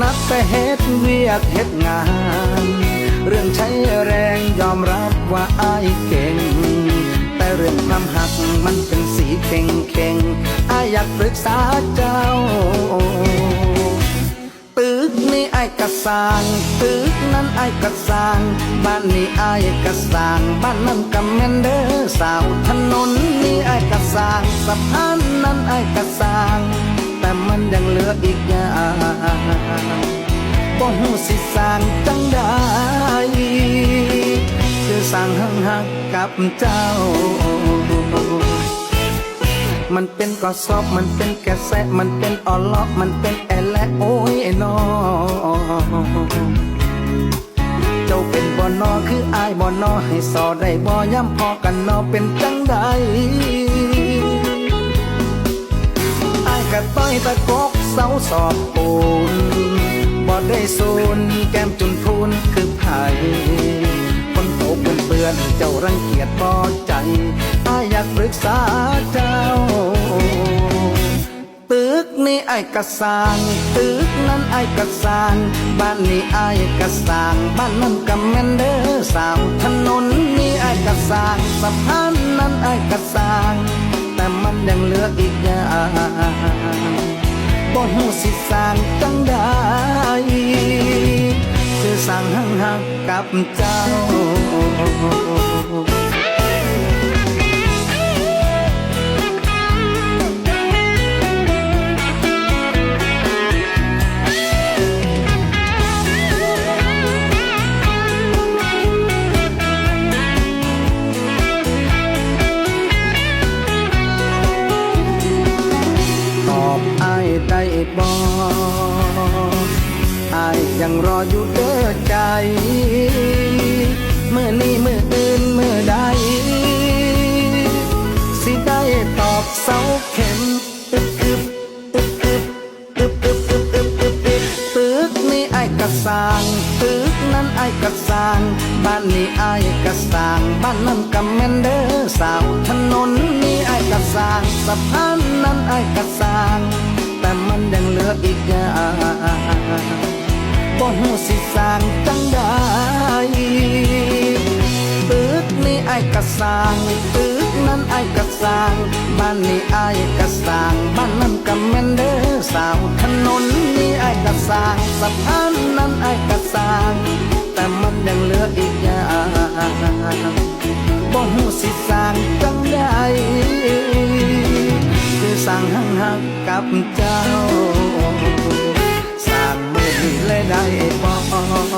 นัดแต่เฮ็ดเวียกเฮ็ดงาน เรื่องใช้แรงยอมรับว่าอายเก่ง แต่เรื่องความหักมันเป็นสีเข่งเข่งๆอายอยากปรึกษาเจ้า ตึกนี่ไอ้กระสางตึกนั้นไอ้กระสางบ้านนี้ไอ้กระสางบ้านนั้นกำแมนเดอร์สาวถนนนี่ไอ้กระสางสะพานนั้นไอ้กระสางแต่มันยังเหลืออีกอย่าง บ่หูสิสร้างจังได้คือสร้างหังหักกับเจ้า มันเป็นกอสอบ มันเป็นแกแสะมันเป็นออลอกมันเป็นแอลและโอ้ยไอ้นอเจ้าเป็นบ่อนอคืออายบ่อนอให้สอได้บ่ย้ำพอกันนอเป็นจังใดอายกะต้อยตะกกเสาสอบปูน บ่ได้สูนแก้มจุนพูนคือไผ่คนโตเปื้อนเปื้อนเจ้ารังเกียจบ่ใจอายอยากปรึกษาเจ้า ตึกนี่ไอ้กระสางตึกนั้นไอ้กระสางบ้านนี้ไอ้กระสางบ้านนั้นกำแมนเดอร์สาวถนนนี่ไอ้กระสางสะพานนั้นไอ้กระสางแต่มันยังเหลืออีกอย่าง บ่หูสิสร้างจังได้คือสร้างหังหักกับเจ้า ยังรออยู่เด้อใจ เมื่อนี้เมื่ออื่นเมื่อใด สิได้ตอบเสาเข็มอึบอึบอึบอึบอึบอึบอึบอึบอึบอึบตึกนี่ไอ้กระสางตึกนั้นไอ้กระสางบ้านนี้ไอ้กระสางบ้านนั้นกำแมนเดอร์สาวถนนนี่ไอ้กระสางสะพานนั้นไอ้กระ บ่หูสิสร้างจังได้ตึกนี่ไอ้กระสร้างตึกนั้นไอ้กระสร้างบ้านนี้ไอ้กระสร้างบ้านนั้นกำแมนเดอสาวถนนนี่ไอ้กระสร้างสะพานนั้นไอ้กระสร้าง แต่มันยังเหลืออีกอย่างบ่หูสิสร้างจังได้คือสร้างหังหักกับเจ้า และนายปอ